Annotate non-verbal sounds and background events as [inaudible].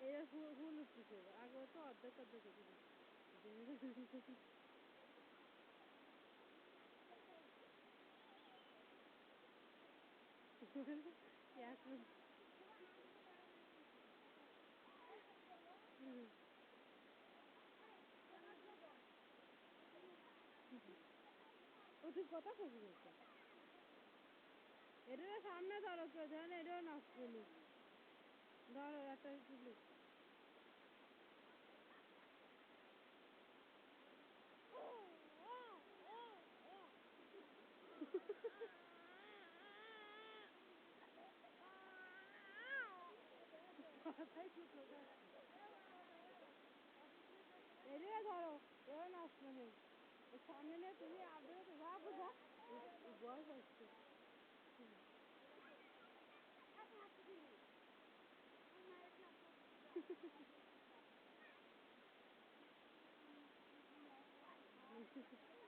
এরা ফুল ফুল আগে তো অর্ধেক অর্ধেক কথা এটা সামনে ধরো কেউ ধরেন এটাও নষ্ট Torre de Luz. Nereye doğru? Yön aslında. E, sen ne yapıyorsun? Yardım et. Ne yapacak? E, bu arada işte. Thank [laughs] you.